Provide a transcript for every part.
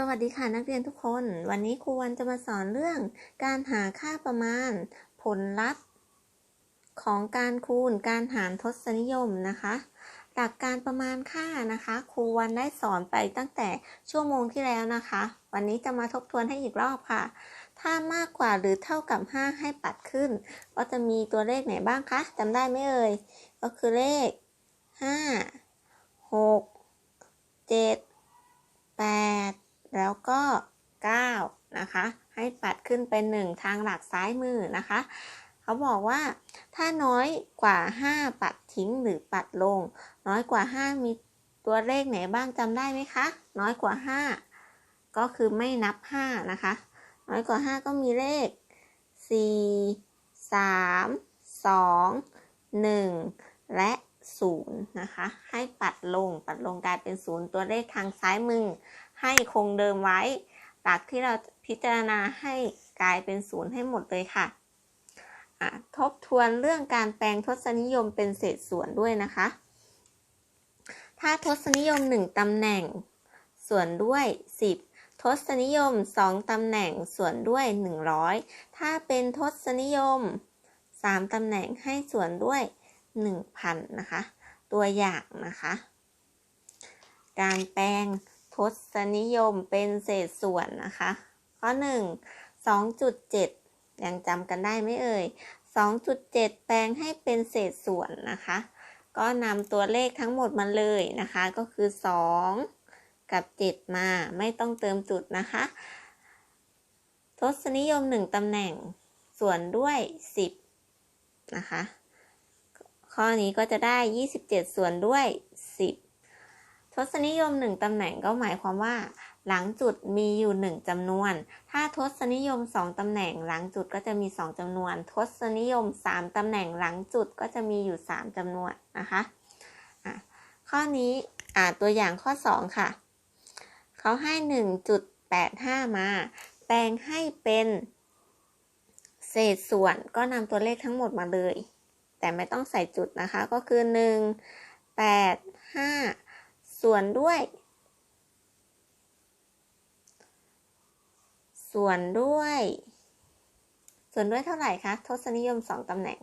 สวัสดีค่ะนักเรียนทุกคน วันนี้ครูวันจะมาสอนเรื่อง การหาค่าประมาณ ผลลัพธ์ ของการคูณการหารทศนิยมนะคะหลักการประมาณค่านะคะครูวันได้สอนไปตั้งแต่ชั่วโมงที่แล้วนะคะ วันนี้จะมาทบทวนให้อีกรอบค่ะ ถ้ามากกว่าหรือเท่ากับ 5 ให้ปัดขึ้น ก็จะมีตัวเลขไหนบ้างคะจำได้ไหมเอ่ยก็คือเลข 5 6 7 8 แล้วก็ 9 นะคะ ให้ปัดขึ้นเป็น 1 ทางหลักซ้ายมือนะคะ เขาบอกว่าถ้าน้อยกว่า 5 ปัดทิ้งหรือปัดลง น้อยกว่า 5 มีตัวเลขไหนบ้างจำได้ไหมคะ น้อยกว่า 5 ก็คือไม่นับ 5 นะคะ น้อยกว่า 5 ก็มีเลข 4 3 2 1 และ0นะคะ ให้ปัดลง ปัดลงกลายเป็น 0 ตัวเลขทางซ้ายมือ ให้คงเดิมไว้ หลักที่เราพิจารณาให้กลายเป็น0ให้หมดเลยค่ะ ทบทวนเรื่องการแปลงทศนิยมเป็นเศษส่วนด้วยนะคะ ถ้าทศนิยม 1 ตำแหน่ง ส่วนด้วย 10 ทศนิยม 2 ตำแหน่งส่วนด้วย 100 ถ้าเป็นทศนิยม 3 ตำแหน่งให้ส่วนด้วย 1,000 นะคะ ตัวอย่างนะคะ การแปลง ทศนิยมเป็นเศษส่วนนะคะ ข้อ 1 2.7 ยังจำกันได้ไหมเอ่ย 2.7 แปลงให้เป็นเศษส่วนนะคะ ก็นำตัวเลขทั้งหมดมาเลยนะคะ ก็คือ 2 กับ 7 มาไม่ต้องเติมจุดนะคะ ทศนิยม 1ตำแหน่งส่วนด้วย 10 นะคะ ข้อนี้ก็จะได้ 27 ส่วนด้วย ทศนิยม 1ตำแหน่งก็หมายความว่า หลังจุดมีอยู่ 1จำนวน ถ้าทศนิยม 2ตำแหน่งหลังจุดก็จะมี 2จำนวน ทศนิยม 3ตำแหน่งหลังจุดก็จะมีอยู่ 3จำนวนนะคะะข้อนี้ตัวอย่างข้อ 2 ค่ะ เขาให้ 1.85 มา แปลงให้เป็นเศษส่วนก็นำตัวเลขทั้งหมดมาเลย แต่ไม่ต้องใส่จุดนะคะก็คือ 1 8 5 ส่วนด้วย ส่วนด้วย ส่วนด้วยเท่าไหร่คะ ทศนิยม2ตำแหน่ง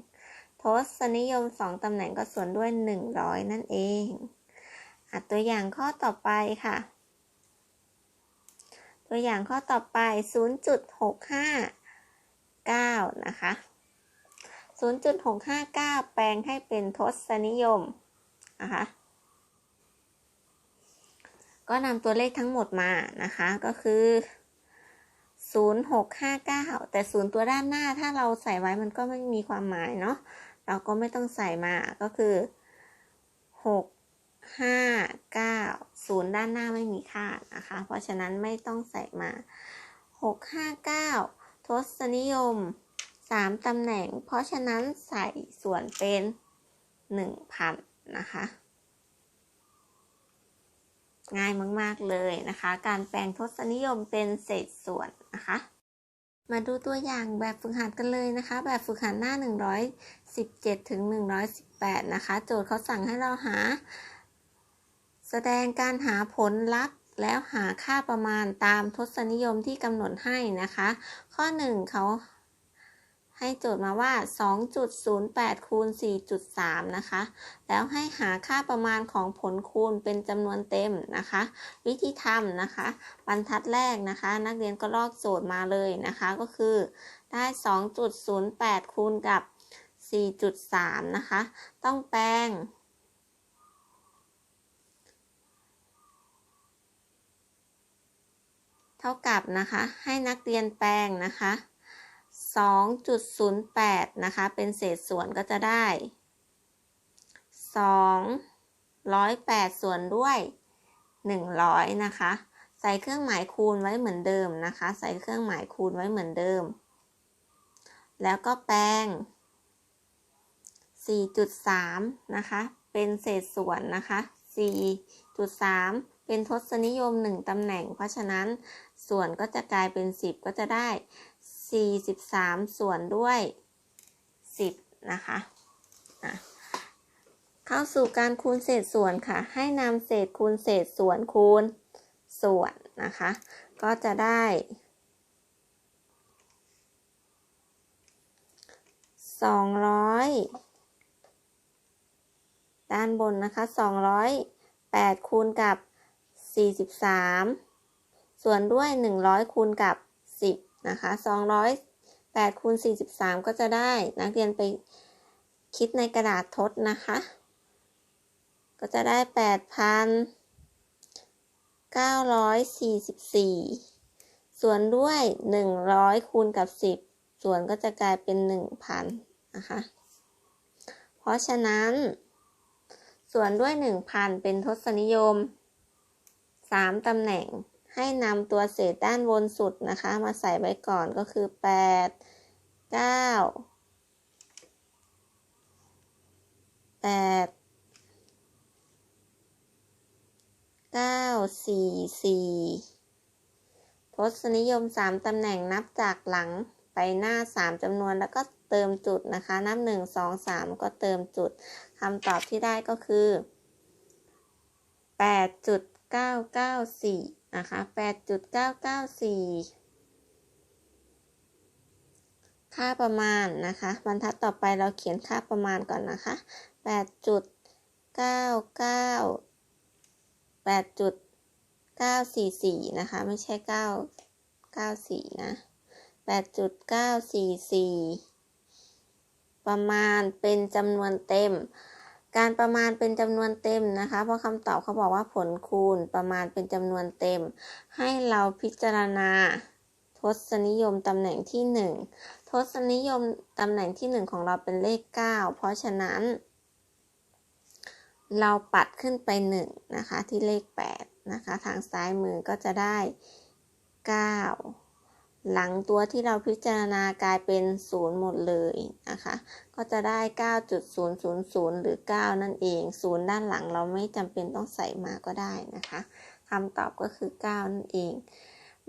ทศนิยม2ตำแหน่งก็ส่วนด้วย100นั่นเองอตัวอย่างข้อต่อไปค่ะ ตัวอย่างข้อต่อไป 0.659 นะคะ 0.659 แปลงให้เป็นทศนิยมนะคะ ก็นำตัวเลขทั้งหมดมานะคะก็คือ 0659 แต่ 0 ตัวด้านหน้าถ้าเราใส่ไว้มันก็ไม่มีความหมายเนาะเราก็ไม่ต้องใส่มาก็คือ 6 5 9 0 ด้านหน้าไม่มีค่านะคะ เพราะฉะนั้นไม่ต้องใส่มา 6 5 9 ทศนิยม 3ตำแหน่ง เพราะฉะนั้นใส่ส่วนเป็น 1,000 นะคะ ง่ายมาก ๆ เลยนะคะ การแปลงทศนิยมเป็นเศษส่วนนะคะ มาดูตัวอย่างแบบฝึกหัดกันเลยนะคะ แบบฝึกหัดหน้า 117 ถึง 118 นะคะ โจทย์เขาสั่งให้เราหา แสดงการหาผลลัพธ์แล้วหาค่าประมาณตามทศนิยมที่กำหนดให้นะคะ ข้อ 1เขา ให้โจทย์มาว่า 2.08 คูณ 4.3 นะคะ แล้วให้หาค่าประมาณของผลคูณเป็นจำนวนเต็มนะคะ วิธีทำนะคะ บรรทัดแรกนะคะ นักเรียนก็ลอกโจทย์มาเลยนะคะ ก็คือได้ 2.08 คูณกับ 4.3 นะคะ ต้องแปลงเท่ากับนะคะ ให้นักเรียนแปลงนะคะ 2.08 นะคะ เป็นเศษส่วนก็จะได้ 208 ส่วนด้วย 100 นะคะ ใส่เครื่องหมายคูณไว้เหมือนเดิมนะคะ ใส่เครื่องหมายคูณไว้เหมือนเดิม แล้วก็แปลง 4.3 นะคะ เป็นเศษส่วนนะคะ 4.3 เป็นทศนิยม 1ตำแหน่ง เพราะฉะนั้นส่วนก็จะกลายเป็น 10 ก็จะได้ 43 ส่วนด้วย 10 นะคะะเข้าสู่การคูณเศษส่วนค่ะ ให้นำเศษคูณเศษส่วนคูณส่วนนะคะ ก็จะได้สองร้อยด้านบนนะคะสองร้อยแปดคูณกับสี่สิบสามส่วนด้วยหนึ่งร้อยคูณกับสิบ นะคะสองร้อยแปดคูณสี่สิบสามก็จะได้นักเรียนไปคิดในกระดาษทดนะคะ ก็จะได้แปดพันเก้าร้อยสี่สิบสี่ส่วนด้วยหนึ่งร้อยคูณกับสิบส่วนก็จะกลายเป็นหนึ่งพันนะคะ เพราะฉะนั้น ส่วนด้วยหนึ่งพันเป็นทศนิยมสามตำแหน่ง ให้นำตัวเศษด้านบนสุดนะคะ มาใส่ไว้ก่อนก็คือ 8 9 8 9 4 4ทศนิยม 3 ตำแหน่งนับจากหลังไปหน้า 3จำนวนแล้วก็เติมจุดนะคะ นับ 1 2 3 ก็เติมจุดคำตอบที่ได้ก็คือ 8.994 นะคะแปดจุดเก้าเก้าสี่ค่าประมาณนะคะ บรรทัดต่อไปเราเขียนค่าประมาณก่อนนะคะแปดจุดเก้าเก้าแปดจุดเก้าสี่สี่นะคะ ไม่ใช่เก้าเก้าสี่นะแปดจุดเก้าสี่สี่ประมาณเป็นจำนวนเต็ม การประมาณเป็นจำนวนเต็มนะคะ เพราะคำตอบเขาบอกว่าผลคูณประมาณเป็นจำนวนเต็ม ให้เราพิจารณาทศนิยมตำแหน่งที่ 1 ทศนิยมตำแหน่งที่ 1 ของเราเป็นเลข 9 เพราะฉะนั้น เราปัดขึ้นไป 1 นะคะ ที่เลข 8 นะคะ ทางซ้ายมือก็จะได้ 9 หลังตัวที่เราพิจารณากลายเป็น 0 หมดเลยนะคะ ก็จะได้ 9.000 หรือ 9 นั่นเอง 0 ด้านหลังเราไม่จำเป็นต้องใส่มาก็ได้นะคะคำตอบก็คือ 9 นั่นเอง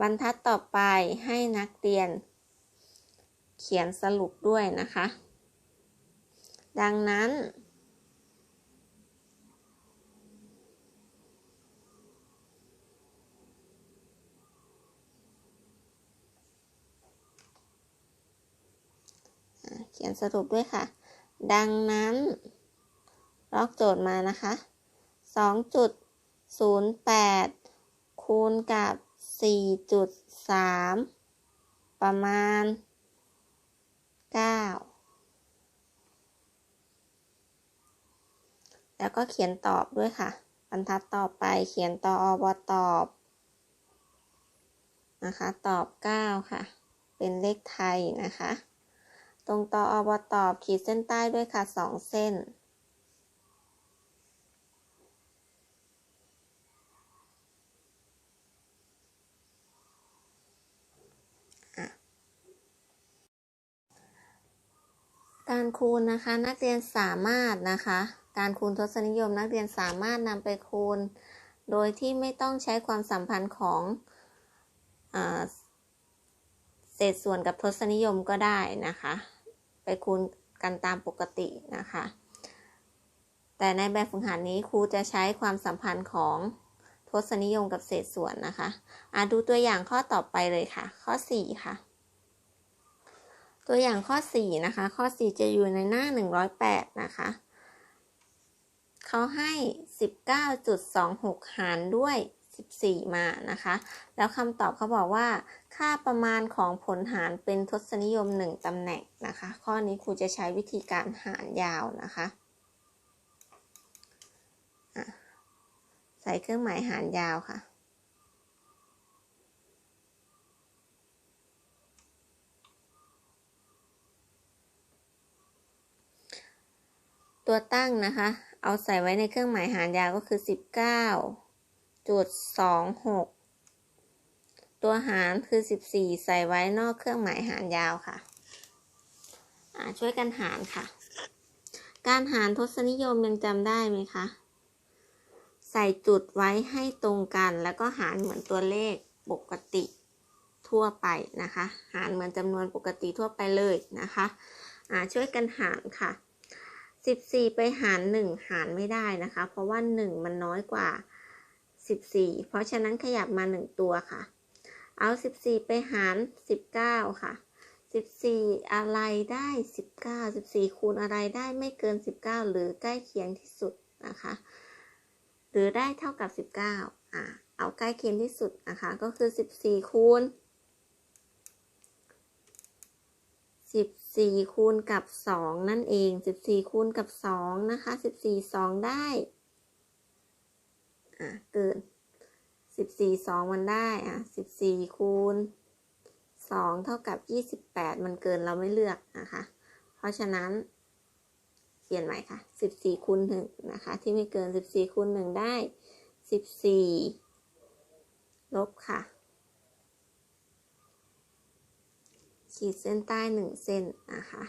บรรทัดต่อไปให้นักเรียน เขียนสรุปด้วยนะคะ ดังนั้น เขียนสรุปด้วยค่ะ ดังนั้นลอกโจทย์มานะคะ 2.08 คูณกับ 4.3 ประมาณ 9 แล้วก็เขียนตอบด้วยค่ะ บรรทัดต่อไปเขียนต่ออบตอบนะคะ ตอบ 9 ค่ะ เป็นเลขไทยนะคะ ตรงต่ออบตอบขีดเส้นใต้ด้วยค่ะสองเส้น การคูณนะคะนักเรียนสามารถนะคะ การคูณทศนิยมนักเรียนสามารถนำไปคูณ โดยที่ไม่ต้องใช้ความสัมพันธ์ของอเศษส่วนกับทศนิยมก็ได้นะคะ ไปคูณกันตามปกตินะคะ แต่ในแบบฝึกหัดนี้ครูจะใช้ความสัมพันธ์ของทศนิยมกับเศษส่วนนะคะอาดูตัวอย่างข้อต่อไปเลยค่ะ ข้อ 4 ค่ะ ตัวอย่างข้อ 4 นะคะ ข้อ 4 จะอยู่ในหน้า 108 นะคะเขาให้ 19.26 หารด้วย 14 มานะคะ แล้วคำตอบเขาบอกว่า ค่าประมาณของผลหารเป็นทศนิยม 1ตำแหน่งนะคะ ข้อนี้ครูจะใช้วิธีการหารยาวนะคะใส่เครื่องหมายหารยาวค่ะ ตัวตั้งนะคะ เอาใส่ไว้ในเครื่องหมายหารยาวก็คือ 19 จุดสองหกตัวหารคือสิบสี่ใส่ไว้นอกเครื่องหมายหารยาวค่ะ ช่วยกันหารค่ะ การหารทศนิยมยังจำได้ไหมคะ ใส่จุดไว้ให้ตรงกันแล้วก็หารเหมือนตัวเลขปกติทั่วไปนะคะ หารเหมือนจำนวนปกติทั่วไปเลยนะคะช่วยกันหารค่ะ 14 ไปหาร 1 หารไม่ได้นะคะ เพราะว่า 1 มันน้อยกว่า 14 เพราะฉะนั้นขยับมา 1 ตัวค่ะ เอา 14 ไปหาร 19 ค่ะ 14 อะไรได้ 19 14 คูณอะไรได้ไม่เกิน 19 หรือใกล้เคียงที่สุดนะคะ หรือได้เท่ากับ 19 อ่าเอาใกล้เคียงที่สุดนะคะ ก็คือ 14 คูณ 14 คูณกับ 2 นั่นเอง 14 คูณกับ 2 นะคะ 14 2 ได้ อะเกิน14 2มันได้อะ14คูณ2เท่ากับ28มันเกินเราไม่เลือกนะคะ เพราะฉะนั้นเขียนใหม่ค่ะ14คูณ1นะคะ ที่ไม่เกิน14คูณ1ได้14ลบค่ะ ขีดเส้นใต้1เส้นนะคะ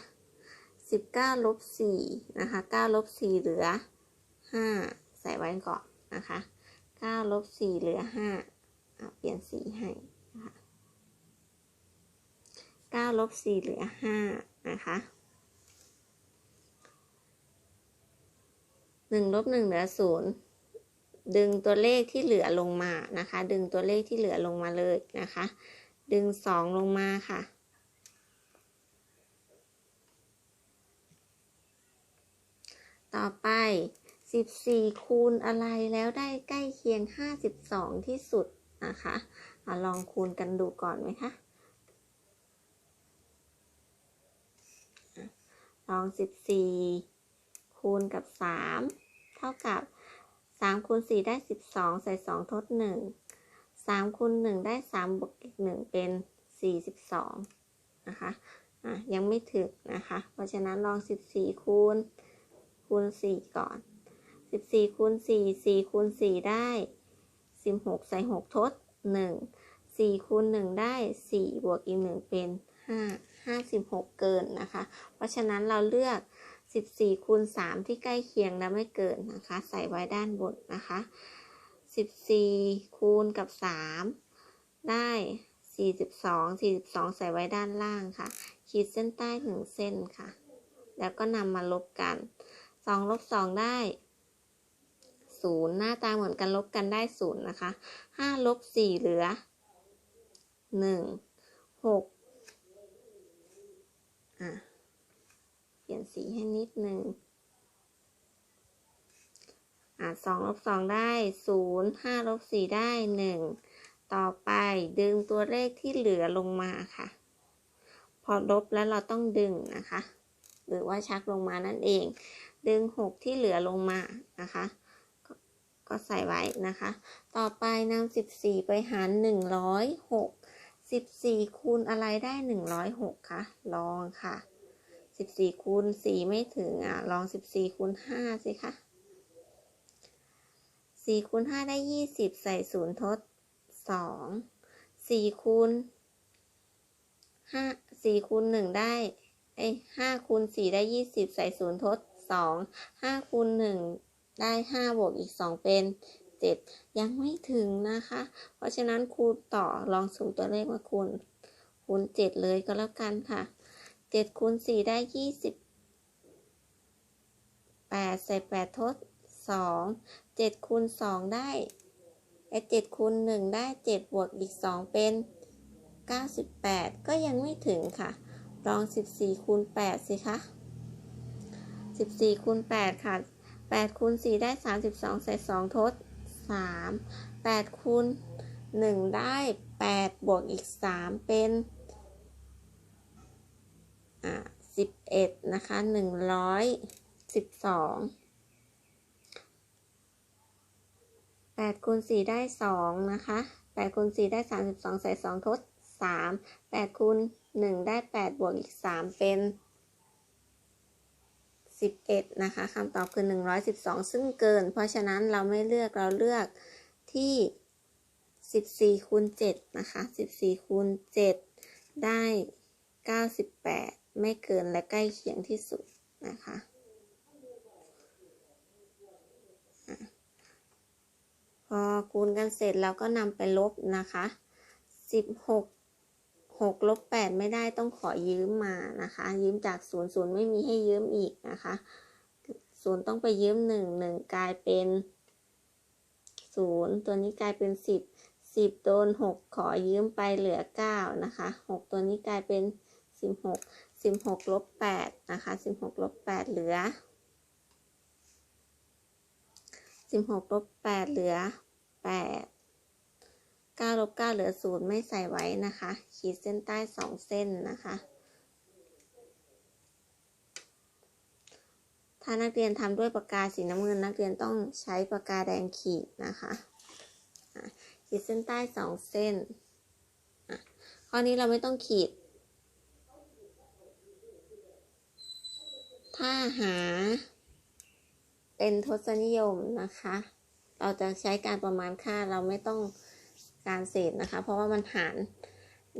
19ลบ4นะคะ9ลบ4เหลือ5ใส่ไว้ก่อนนะคะ 9ลบ4เหลือ5เปลี่ยนสีให้นะคะ9ลบ4เหลือ5นะคะ1ลบ1เหลือ0ดึงตัวเลขที่เหลือลงมานะคะ ดึงตัวเลขที่เหลือลงมาเลยนะคะ ดึง2ลงมาค่ะต่อไป 14 คูณอะไรแล้วได้ใกล้เคียง 52 ที่สุดนะคะอะลองคูณกันดูก่อนไหมคะ ลอง 14 คูณกับ 3 เท่ากับ 3 คูณ 4 ได้ 12 ใส่ 2 ทด 1 3 คูณ 1 ได้ 3 บวกอีก 1 เป็น 42 นะคะอะยังไม่ถึงนะคะ เพราะฉะนั้นลอง 14 คูณคูณ 4 ก่อน 14คูณ4 4คูณ4ได้16ใส่6ทด1 4คูณ1ได้4บวกอีก1เป็น5 56เกินนะคะ เพราะฉะนั้นเราเลือก14คูณ3ที่ใกล้เคียงและไม่เกินนะคะ ใส่ไว้ด้านบนนะคะ14คูณกับ3ได้42 42ใส่ไว้ด้านล่างค่ะ ขีดเส้นใต้1เส้นค่ะ แล้วก็นำมาลบกัน2ลบ2ได้ 0หน้าตาเหมือนกันลบกันได้0นะคะ5ลบ4เหลือ1 6อะเปลี่ยนสีให้นิดหนึงอะสองลบสองได้ศูนย์ห้าลบสี่ได้หนึ่งต่อไปดึงตัวเลขที่เหลือลงมาค่ะ พอลบแล้วเราต้องดึงนะคะ หรือว่าชักลงมานั่นเอง ดึงหกที่เหลือลงมานะคะ็ใส่ไว้นะคะ ต่อไปนำ14 ไปหาร 106 14คูณอะไรได้ 106คะลองค่ะ 14คูณ4ไม่ถึงอะลอง 14คูณ5สิคะ4คูณ5ได้ 20 ใส่0ทด 2 4คูณ5 4คูณ1ได้เอ้5คูณ4ได้ 20 ใส่0ทด 2 5คูณ1 ได้ห้าบวกอีกสองเป็นเจ็ดยังไม่ถึงนะคะ เพราะฉะนั้นคูณต่อลองสูงตัวเลขมาคูณคูณเจ็ดเลยก็แล้วกันค่ะเจ็ดคูณสี่ได้ยี่สิบแปดใส่แปดทดสองเจ็ดคูณสองได้ไอเจ็ดคูณหนึ่งได้เจ็ดบวกอีกสองเป็นเก้าสิบแปดก็ยังไม่ถึงค่ะ ลองสิบสี่คูณแปดสิคะสิบสี่คูณแปดค่ะ แปดคูณสี่ได้สามสิบสองใส่สองทดสามแปดคูณหนึ่งได้แปดบวกอีกสามเป็นอ่าสิบเอ็ดนะคะหนึ่งร้อยสิบสองแปดคูณสี่ได้สองนะคะแปดคูณสี่ได้สามสิบสองใส่สองทดสามแปดคูณหนึ่งได้แปดบวกอีกสามเป็น สิบเอ็ดนะคะคำตอบคือหนึ่งร้อยสิบสองซึ่งเกิน เพราะฉะนั้นเราไม่เลือกเราเลือกที่สิบสี่คูณเจ็ดนะคะสิบสี่คูณเจ็ดได้เก้าสิบแปดไม่เกินและใกล้เคียงที่สุดนะคะพอคูณกันเสร็จแล้วก็นำไปลบนะคะสิ หกลบแปดไม่ได้ต้องขอยืมมานะคะ ยืมจากศูนย์ศูนย์ไม่มีให้ยืมอีกนะคะศูนย์ต้องไปยืมหนึ่งหนึ่งกลายเป็นศูนย์ตัวนี้กลายเป็นสิบสิบโดนหกขอยืมไปเหลือเก้านะคะหกตัวนี้กลายเป็นสิบหกสิบหกลบแปดนะคะสิบหกลบแปดเหลือสิบหกลบแปดเหลือแปด ปดเก้าลบเก้าเหลือศูนย์ไม่ใส่ไว้นะคะ ขีดเส้นใต้สองเส้นนะคะถ้านักเรียนทำด้วยปากกาสีน้ำเงินนักเรียนต้องใช้ปากกาแดงขีดนะคะขีดเส้นใต้สองเส้นข้อนี้เราไม่ต้องขีด ถ้าหา เป็นทศนิยมนะคะ เราจะใช้การประมาณค่าเราไม่ต้อง การเศษนะคะ เพราะว่ามันหาร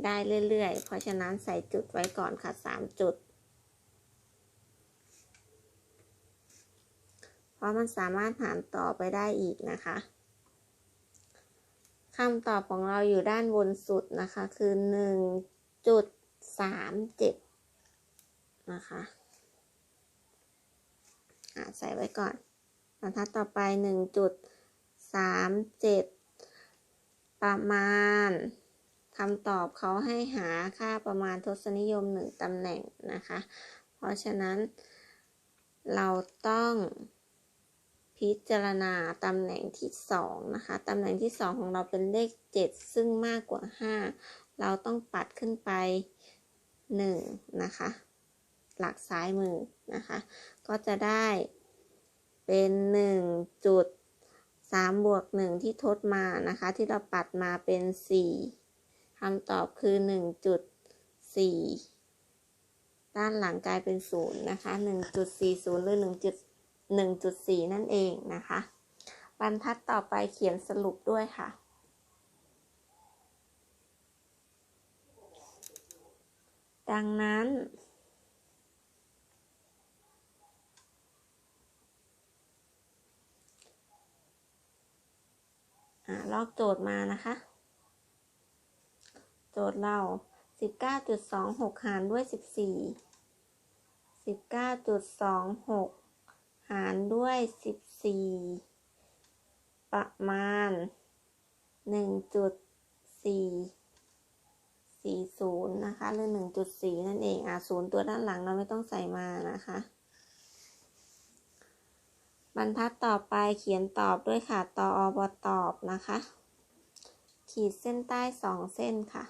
ได้เรื่อยๆ เพราะฉะนั้นใส่จุดไว้ก่อนค่ะสามจุด เพราะมันสามารถหารต่อไปได้อีกนะคะคำตอบของเราอยู่ด้านบนสุดนะคะ คือหนึ่งจุดสามเจ็ดนะคะใส่ไว้ก่อนบรรทัดต่อไปหนึ่งจุดสามเจ็ด ประมาณคำตอบเขาให้หาค่าประมาณทศนิยมหนึ่งตำแหน่งนะคะ เพราะฉะนั้นเราต้องพิจารณาตำแหน่งที่สองนะคะ ตำแหน่งที่สองของเราเป็นเลขเจ็ดซึ่งมากกว่าห้าเราต้องปัดขึ้นไปหนึ่งนะคะ หลักซ้ายมือนะคะ ก็จะได้เป็นหนึ่งจุด สามบวกหนึ่งที่ทดมานะคะ ที่เราปัดมาเป็นสี่คำตอบคือหนึ่งจุดสี่ด้านหลังกลายเป็นศูนย์นะคะหนึ่งจุดสี่ศูนย์หรือหนึ่งจุดหนึ่งจุดสี่นั่นเองนะคะ บรรทัดต่อไปเขียนสรุปด้วยค่ะดังนั้น ลอกโจทย์มานะคะ โจทย์เรา 19.26 หารด้วย 14 19.26 หารด้วย 14 ประมาณ 1.440 นะคะ หรือ 1.4 นั่นเอง อะศูนย์ตัวด้านหลังเราไม่ต้องใส่มานะคะ บรรทัดต่อไปเขียนตอบด้วยค่ะ ตออบตอบนะคะ ขีดเส้นใต้สองเส้นค่ะ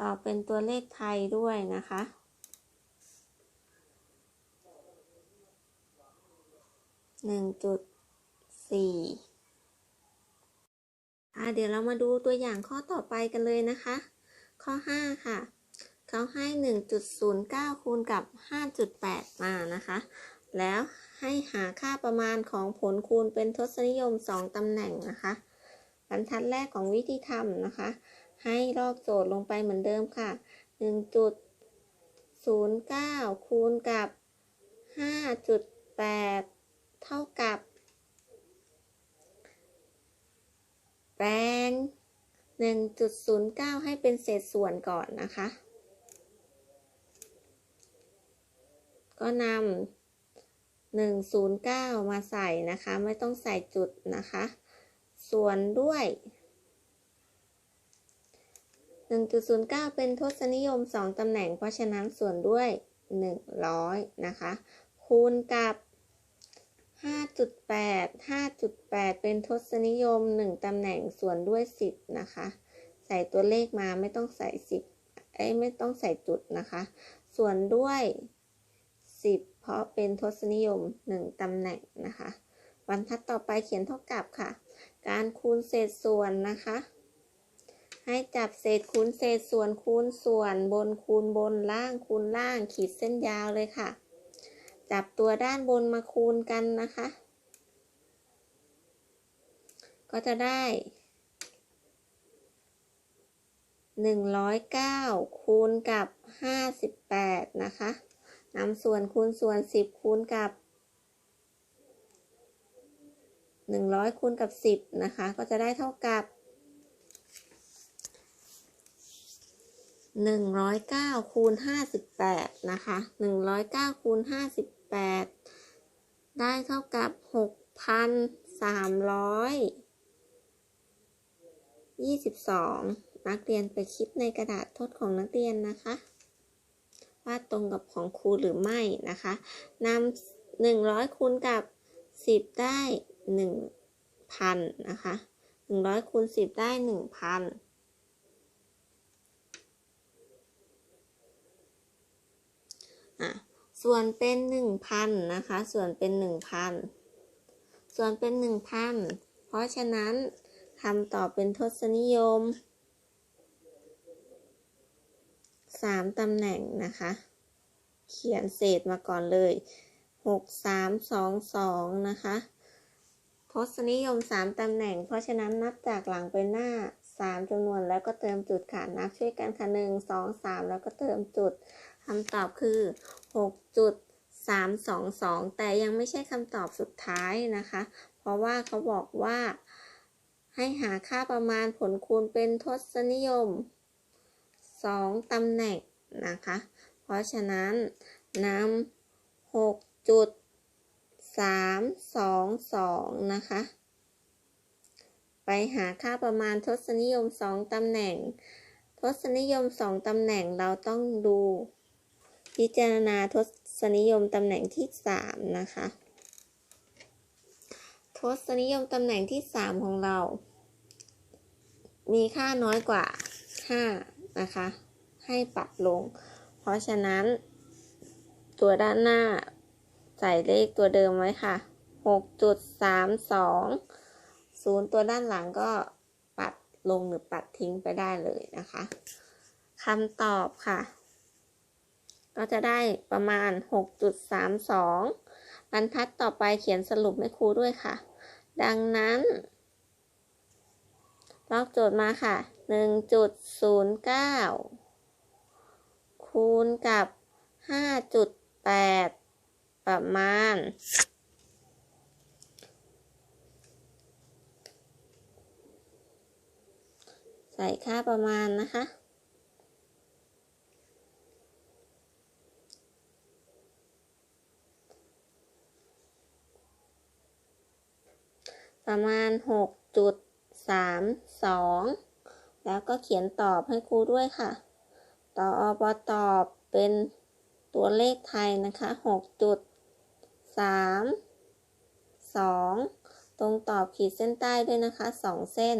ตอบเป็นตัวเลขไทยด้วยนะคะหนึ่งจุดสี่อะเดี๋ยวเรามาดูตัวอย่างข้อต่อไปกันเลยนะคะ ข้อห้าค่ะ เขาให้ 1.09 คูณกับ 5.8 มานะคะ แล้วให้หาค่าประมาณของผลคูณเป็นทศนิยม 2ตำแหน่งนะคะ บรรทัดแรกของวิธีทำนะคะ ให้ลอกโจทย์ลงไปเหมือนเดิมค่ะ 1.09 คูณกับ 5.8 เท่ากับ แปลง1.09 ให้เป็นเศษส่วนก่อนนะคะ ก็นำ109 มาใส่นะคะ ไม่ต้องใส่จุดนะคะ ส่วนด้วย 1.09 เป็นทศนิยม 2ตำแหน่ง เพราะฉะนั้นส่วนด้วย 100 นะคะ คูณกับ 5.8 5.8 เป็นทศนิยม 1ตำแหน่งส่วนด้วย 10 นะคะ ใส่ตัวเลขมาไม่ต้องใส่ 10เอ้ยไม่ต้องใส่จุดนะคะ ส่วนด้วย 10 เพราะเป็นทศนิยม 1ตำแหน่งนะคะบรรทัดต่อไปเขียนเท่ากับค่ะ การคูณเศษส่วนนะคะ ให้จับเศษคูณเศษส่วนคูณส่วนบนคูณบนล่างคูณล่างขีดเส้นยาวเลยค่ะ จับตัวด้านบนมาคูณกันนะคะ ก็จะได้109คูณกับ 58 นะคะ นำส่วนคูณส่วน 10 คูณกับ 100 คูณกับ 10 นะคะ ก็จะได้เท่ากับ 109 คูณ 58 นะคะ 109 คูณ 58 ได้เท่ากับหกพันสามร้อยยี่สิบสองนักเรียนไปคิดในกระดาษทดของนักเรียนนะคะ ว่าตรงกับของครูหรือไม่นะคะนำหนึ่งร้อยคูณกับสิบได้หนึ่งพันนะคะหนึ่งร้อยคูณสิบได้หนึ่งพันอะส่วนเป็นหนึ่งพันนะคะ ส่วนเป็นหนึ่งพันส่วนเป็นหนึ่งพันเพราะฉะนั้นคำตอบเป็นทศนิยม สามตำแหน่งนะคะ เขียนเศษมาก่อนเลยหกสามสองสองนะคะทศนิยมสามตำแหน่ง เพราะฉะนั้นนับจากหลังไปหน้าสามจำนวนแล้วก็เติมจุดค่ะนับช่วยกันค่ะหนึ่งสองสามแล้วก็เติมจุดคำตอบคือหกจุดสามสองสองแต่ยังไม่ใช่คำตอบสุดท้ายนะคะ เพราะว่าเขาบอกว่าให้หาค่าประมาณผลคูณเป็นทศนิยม สองตำแหน่งนะคะ เพราะฉะนั้นนำหกจุดสามสองสองนะคะ ไปหาค่าประมาณทศนิยมสองตำแหน่ง ทศนิยมสองตำแหน่งเราต้องดู พิจารณาทศนิยมตำแหน่งที่สามนะคะ ทศนิยมตำแหน่งที่สามของเรา มีค่าน้อยกว่าห้า นะคะ ให้ปรับลง เพราะฉะนั้น ตัวด้านหน้า ใส่เลขตัวเดิมไว้ค่ะหกจุดสามสองศูนย์ตัวด้านหลังก็ปัดลงหรือปัดทิ้งไปได้เลยนะคะคำตอบค่ะ ก็จะได้ประมาณหกจุดสามสองบรรทัดต่อไปเขียนสรุปให้ครูด้วยค่ะ ดังนั้นลอกโจทย์มาค่ะ หนึ่งจุดศูนย์เก้าคูณกับห้าจุดแปดประมาณใส่ค่าประมาณนะคะ ประมาณหกจุดสามสอง แล้วก็เขียนตอบให้ครูด้วยค่ะ ต่ออบตอบเป็นตัวเลขไทยนะคะหกจุดสามสองตรงตอบขีดเส้นใต้ด้วยนะคะสองเส้น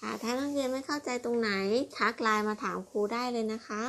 ค่ะถ้านักเรียนไม่เข้าใจตรงไหน ทักไลน์มาถามครูได้เลยนะคะ